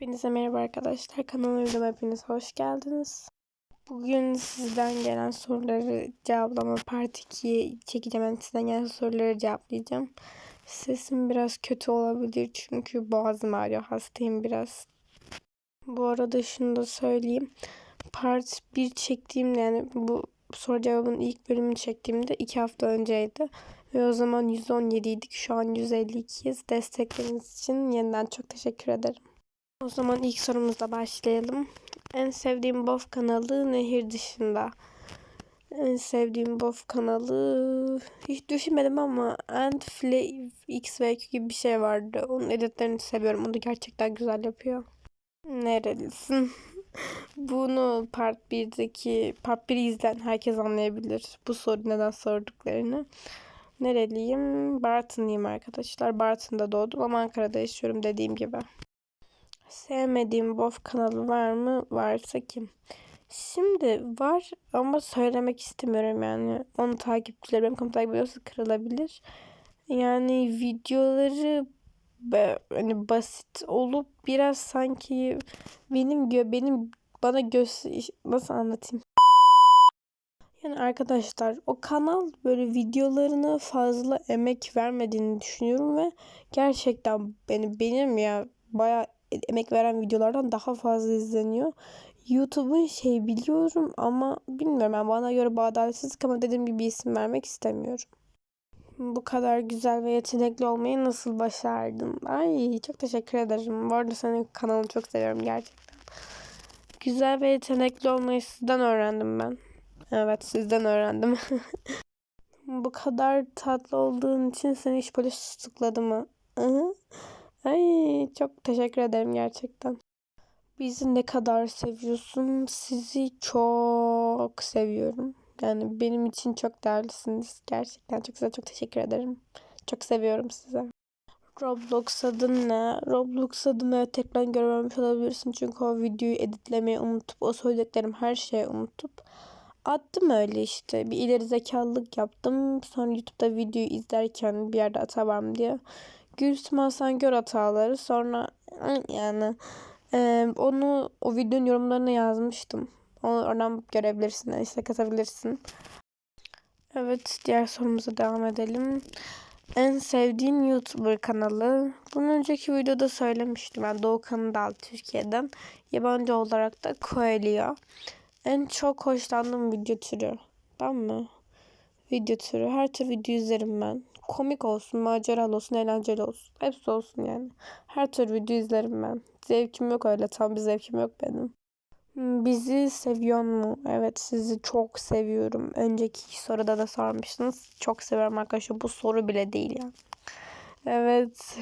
Hepinize merhaba arkadaşlar. Kanalıma hepiniz hoş geldiniz. Bugün sizden gelen soruları cevaplama part 2'ye çekeceğim. Yani sizden gelen soruları cevaplayacağım. Sesim biraz kötü olabilir çünkü boğazım ağrıyor. Hastayım biraz. Bu arada şunu da söyleyeyim. Part 1 çektiğimde yani bu soru cevabın ilk bölümünü çektiğimde 2 hafta önceydi. Ve o zaman 117 idik. Şu an 152'yiz. Destekleriniz için yeniden çok teşekkür ederim. O zaman ilk sorumuzla başlayalım. En sevdiğim BOF kanalı nehir dışında. En sevdiğim BOF kanalı hiç düşünmedim ama Ant Flay XVQ gibi bir şey vardı. Onun editlerini seviyorum. Onu gerçekten güzel yapıyor. Nerelisin? Bunu part 1'deki part 1'i izleyen herkes anlayabilir. Bu soru neden sorduklarını. Nereliyim? Bartınlıyım arkadaşlar. Bartın'da doğdum ama Ankara'da yaşıyorum dediğim gibi. Sevmediğim BOF kanalı var mı? Varsa kim? Şimdi var ama söylemek istemiyorum yani. Onu takipçileri benim kanalı takip ediyorsa kırılabilir. Yani videoları hani basit olup biraz sanki benim gö benim bana göz nasıl anlatayım? Yani arkadaşlar o kanal böyle videolarına fazla emek vermediğini düşünüyorum ve gerçekten beni benim ya bayağı emek veren videolardan daha fazla izleniyor. YouTube'un şey biliyorum ama bilmiyorum yani bana göre bu adaletsizlik ama dediğim gibi isim vermek istemiyorum. Bu kadar güzel ve yetenekli olmayı nasıl başardın? Ay çok teşekkür ederim. Bu arada senin kanalını çok seviyorum gerçekten. Güzel ve yetenekli olmayı sizden öğrendim ben. Evet sizden öğrendim. Bu kadar tatlı olduğun için seni hiç böyle sıkladı mı? Ay çok teşekkür ederim gerçekten. Bizi ne kadar seviyorsun? Sizi çok seviyorum. Yani benim için çok değerlisiniz. Gerçekten çok size çok teşekkür ederim. Çok seviyorum size. Roblox adın ne? Roblox adımı evet tekrar görmemiş olabilirsin. Çünkü o videoyu editlemeyi unutup o söylediklerim her şeyi unutup attım öyle işte. Bir ileri zekalılık yaptım. Sonra YouTube'da videoyu izlerken bir yerde atamam diye. Gülsüm Hasan Gör hataları. Sonra yani e, onu o videonun yorumlarına yazmıştım. Onu oradan görebilirsin. işte katabilirsin. Evet diğer sorumuza devam edelim. En sevdiğin YouTuber kanalı. Bunun önceki videoda söylemiştim. Ben Doğu Kanadal Türkiye'den. Yabancı olarak da Coelho. En çok hoşlandığım video türü. Tamam mı? Video türü. Her tür video izlerim ben komik olsun, maceralı olsun, eğlenceli olsun. Hepsi olsun yani. Her tür video izlerim ben. Zevkim yok öyle. Tam bir zevkim yok benim. Hmm, bizi seviyor mu? Evet sizi çok seviyorum. Önceki soruda da sormuştunuz. Çok seviyorum arkadaşlar. Bu soru bile değil yani. Evet.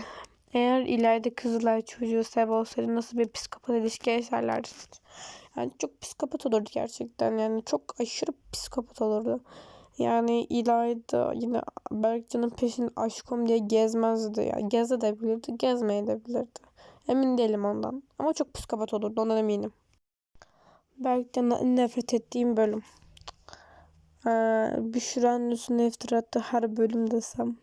Eğer ileride Kızılay çocuğu sev olsaydı nasıl bir psikopat ilişki yaşarlardı? Yani çok psikopat olurdu gerçekten. Yani çok aşırı psikopat olurdu. Yani İlayda yine Berkcan'ın peşinde aşkım diye gezmezdi ya. Gez edebilirdi, gezmeye edebilirdi. Emin değilim ondan. Ama çok psikopat olurdu ondan eminim. Berkcan'a nefret ettiğim bölüm. Ee, Büşra'nın üstüne iftira attığı her bölüm desem.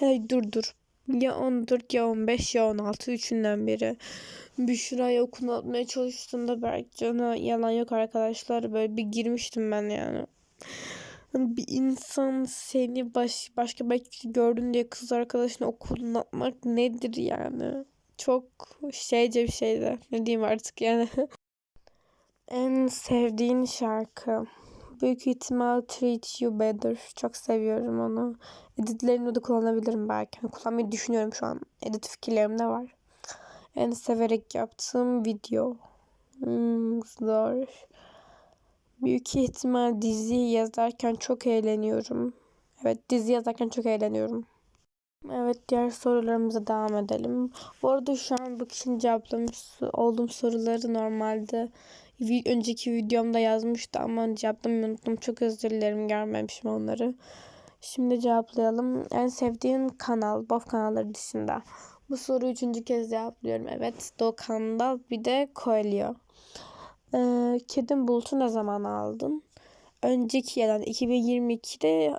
Ya dur dur. Ya 14 ya 15 ya 16 üçünden biri. Büşra'ya okunu atmaya çalıştığında Berkcan'a yalan yok arkadaşlar. Böyle bir girmiştim ben yani. Hani bir insan seni baş, başka belki gördün diye kız arkadaşına okuluna atmak nedir yani? Çok şeyce bir şeydi. Ne diyeyim artık yani. en sevdiğin şarkı. Büyük ihtimal Treat You Better. Çok seviyorum onu. Editlerini de kullanabilirim belki. Yani kullanmayı düşünüyorum şu an. Edit fikirlerim de var. En severek yaptığım video. Hmm, zor. Büyük ihtimal dizi yazarken çok eğleniyorum. Evet dizi yazarken çok eğleniyorum. Evet diğer sorularımıza devam edelim. Bu arada şu an bu kişinin cevaplamış olduğum soruları normalde önceki videomda yazmıştı ama cevaplamayı unuttum. Çok özür dilerim görmemişim onları. Şimdi cevaplayalım. En sevdiğin kanal, BOF kanalları dışında. Bu soruyu üçüncü kez cevaplıyorum. Evet, Doğu Kanal bir de Coelho. Ee, Kedim Bulut'u ne zaman aldın? Önceki yani 2022'de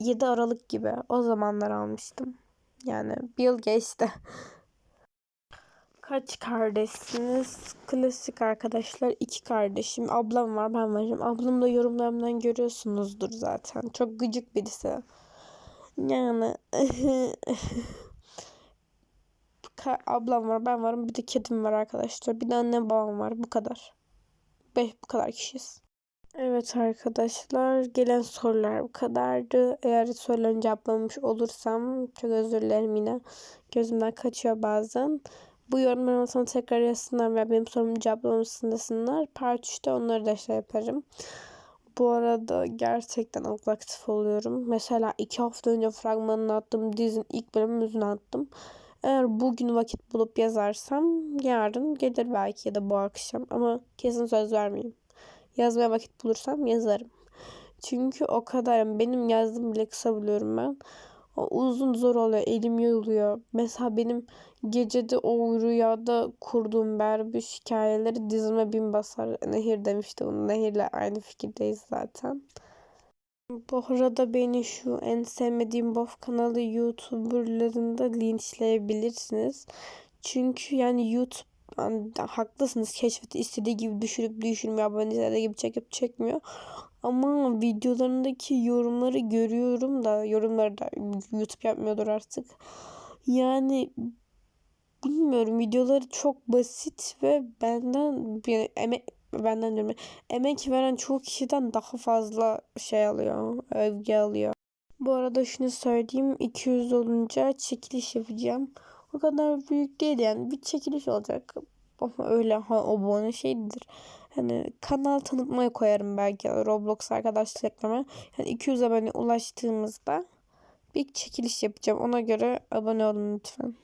7 Aralık gibi o zamanlar almıştım. Yani bir yıl geçti. Kaç kardeşsiniz? Klasik arkadaşlar. iki kardeşim. Ablam var ben varım. Ablam da yorumlarımdan görüyorsunuzdur zaten. Çok gıcık birisi. Yani ablam var ben varım. Bir de kedim var arkadaşlar. Bir de annem babam var. Bu kadar. Beş, bu kadar kişiyiz. Evet arkadaşlar gelen sorular bu kadardı. Eğer sorularını cevaplamamış olursam çok özür dilerim yine. Gözümden kaçıyor bazen. Bu yorumların altına tekrar yazsınlar veya benim sorumu cevaplamasını desinler. Part 3'te onları da şey yaparım. Bu arada gerçekten aktif oluyorum. Mesela iki hafta önce fragmanını attım. Dizinin ilk bölümünü attım. Eğer bugün vakit bulup yazarsam yarın gelir belki ya da bu akşam. Ama kesin söz vermeyeyim. Yazmaya vakit bulursam yazarım. Çünkü o kadar benim yazdığım bile kısa buluyorum ben. O uzun zor oluyor. Elim yoruluyor. Mesela benim gecede o rüyada kurduğum berbiş hikayeleri dizime bin basar. Nehir demişti bunu. Nehirle aynı fikirdeyiz zaten. Bu arada beni şu en sevmediğim bof kanalı YouTuber'larında linçleyebilirsiniz. Çünkü yani YouTube yani haklısınız keşfeti istediği gibi düşürüp düşürmüyor abone gibi çekip çekmiyor. Ama videolarındaki yorumları görüyorum da yorumları da YouTube yapmıyordur artık. Yani bilmiyorum videoları çok basit ve benden bir emek benden diyorum emek veren çoğu kişiden daha fazla şey alıyor övgü alıyor. Bu arada şunu söyleyeyim 200 olunca çekiliş yapacağım. O kadar büyük değil yani bir çekiliş olacak. Ama öyle ha abone şeydir. Hani kanal tanıtmaya koyarım belki Roblox arkadaşlık ekleme. Yani 200 abone ulaştığımızda bir çekiliş yapacağım. Ona göre abone olun lütfen.